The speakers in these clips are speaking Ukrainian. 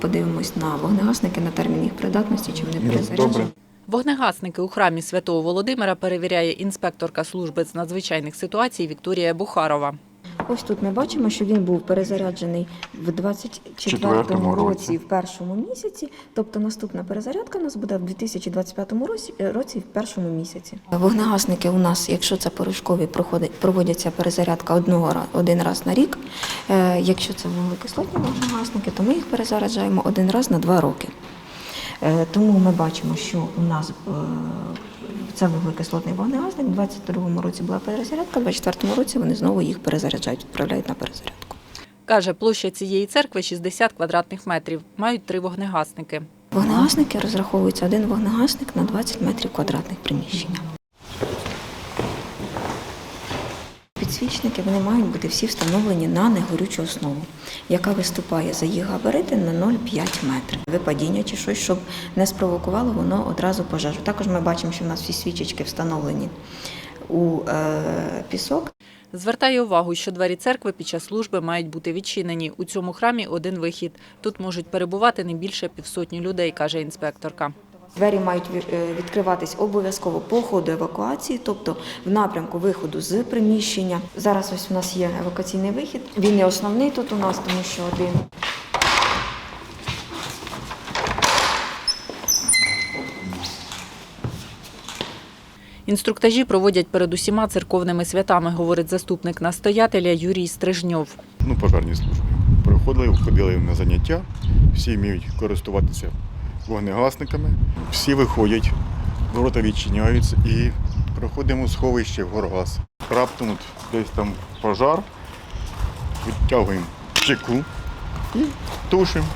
Подивимось на вогнегасники, на термін їх придатності, чи вони перезаряджені. Вогнегасники у храмі Святого Володимира перевіряє інспекторка служби з надзвичайних ситуацій Вікторія Бухарова. Ось тут ми бачимо, що він був перезаряджений в 24 Четвертому році. році, в першому місяці. Тобто наступна перезарядка у нас буде в 2025 році, е, в першому місяці. Вогнегасники у нас, якщо це порошкові, проводяться перезарядка одного один раз на рік. Е, Якщо це вуглекислотні вогнегасники, то ми їх перезаряджаємо один раз на два роки. Е, Тому ми бачимо, що у нас це це вуглекислотний вогнегасник. У 22-му році була перезарядка, в 24-му році вони знову їх перезаряджають, відправляють на перезарядку. Каже, площа цієї церкви 60 квадратних метрів. Мають три вогнегасники. Вогнегасники розраховуються один вогнегасник на 20 метрів квадратних приміщення. Підсвічники вони мають бути всі встановлені на негорючу основу, яка виступає за їх габарити на 0,5 метрів. Випадіння чи щось, щоб не спровокувало воно одразу пожежу. Також ми бачимо, що в нас всі свічечки встановлені у е, пісок. Звертає увагу, що двері церкви під час служби мають бути відчинені. У цьому храмі один вихід. Тут можуть перебувати не більше півсотні людей, каже інспекторка. Двері мають е, відкриватись обов'язково по ходу евакуації, тобто в напрямку виходу з приміщення. Зараз ось у нас є евакуаційний вихід. Він не основний тут у нас, тому що один. Інструктажі проводять перед усіма церковними святами, говорить заступник настоятеля Юрій Стрижньов. Ну, пожарні служби. Приходили, входили на заняття, всі вміють користуватися вогнегасниками, всі виходять, ворота відчиняються і проходимо сховище в горгаз. Раптом от десь там пожар, відтягуємо чеку і тушимо.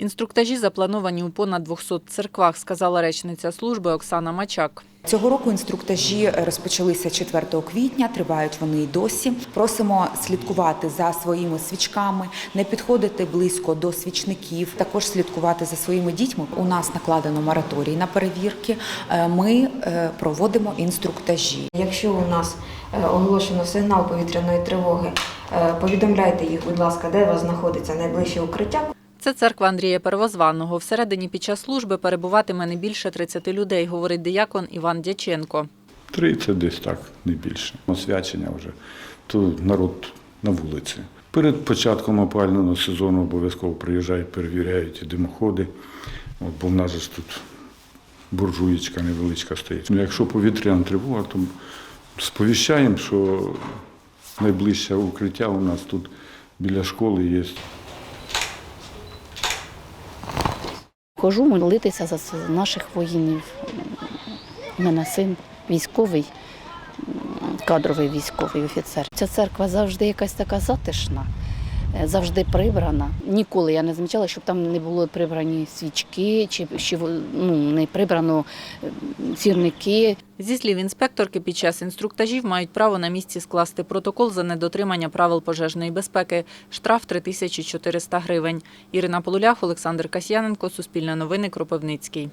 Інструктажі заплановані у понад 200 церквах, сказала речниця служби Оксана Мачак. Цього року інструктажі розпочалися 4 квітня, тривають вони й досі. Просимо слідкувати за своїми свічками, не підходити близько до свічників, також слідкувати за своїми дітьми. У нас накладено мораторій на перевірки. Е, Ми е, проводимо інструктажі. Якщо у нас е, оголошено сигнал повітряної тривоги, повідомляйте їх, будь ласка, де у вас знаходиться найближче укриття. Це церква Андрія Первозванного. Всередині під час служби перебуватиме не більше 30 людей, говорить диякон Іван Дяченко. 30 десь так, не більше. Освячення вже, то народ на вулиці. Перед початком опалювального сезону обов'язково приїжджають, перевіряють димоходи. От, бо в нас ж тут буржуєчка невеличка стоїть. Ну, Якщо повітряна тривога, то сповіщаємо, що найближче укриття у нас тут біля школи є. Хожу молитися за наших воїнів. У мене син військовий, кадровий військовий офіцер. Ця церква завжди якась така затишна, завжди прибрана. Ніколи я не замічала, щоб там не було прибрані свічки, чи, ну, не прибрано е, сірники. Зі слів інспекторки, під час інструктажів мають право на місці скласти протокол за недотримання правил пожежної безпеки. Штраф 3400 гривень. Ірина Полулях, Олександр Касьяненко, Суспільне новини, Кропивницький.